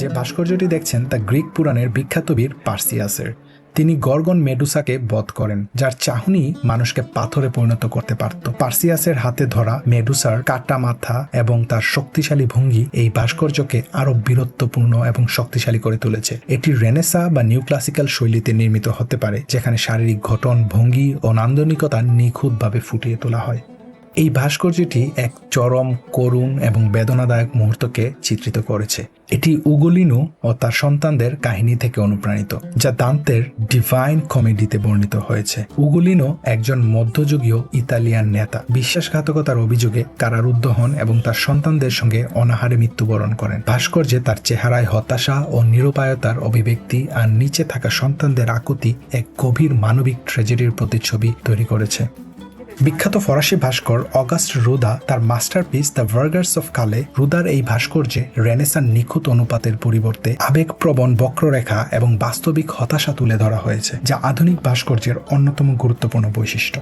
যে ভাস্কর্যটি দেখছেন তা গ্রিক পুরাণের বিখ্যাত বীর পার্সিয়াসের। তিনি গর্গন মেডুসাকে বধ করেন, যার চাহনি মানুষকে পাথরে পরিণত করতে পারত। পার্সিয়াসের হাতে ধরা মেডুসার কাটা মাথা এবং তার শক্তিশালী ভঙ্গি এই ভাস্কর্যকে আরও বীরত্বপূর্ণ এবং শক্তিশালী করে তুলেছে। এটি রেনেসা বা নিউ ক্লাসিক্যাল শৈলীতে নির্মিত হতে পারে, যেখানে শারীরিক গঠন, ভঙ্গি ও নান্দনিকতা নিখুঁতভাবে ফুটিয়ে তোলা হয়। এই ভাস্কর্যটি এক চরম করুণ এবং বেদনাদায়ক মুহূর্তকে চিত্রিত করেছে। এটি উগলিনু ও তার সন্তানদের কাহিনী থেকে অনুপ্রাণিত, যা দান্তের ডিভাইন কমেডিতে বর্ণিত হয়েছে। উগুলিনো একজন মধ্যযুগীয় ইতালিয়ান নেতা। বিশ্বাসঘাতকতার অভিযোগে কারারুদ্ধ হন এবং তার সন্তানদের সঙ্গে অনাহারে মৃত্যুবরণ করেন। ভাস্কর্যে তার চেহারায় হতাশা ও নিরুপায়তার অভিব্যক্তি আর নিচে থাকা সন্তানদের আকুতি এক গভীর মানবিক ট্রেজেডির প্রতিচ্ছবি তৈরি করেছে। বিখ্যাত ফরাসি ভাস্কর অগাস্ট রুদা তার মাস্টারপিস দ্য ভার্গার্স অফ কালে রুদার এই ভাস্কর্যে রেনেসান নিখুঁত অনুপাতের পরিবর্তে আবেগপ্রবণ বক্ররেখা এবং বাস্তবিক হতাশা তুলে ধরা হয়েছে, যা আধুনিক ভাস্কর্যের অন্যতম গুরুত্বপূর্ণ বৈশিষ্ট্য।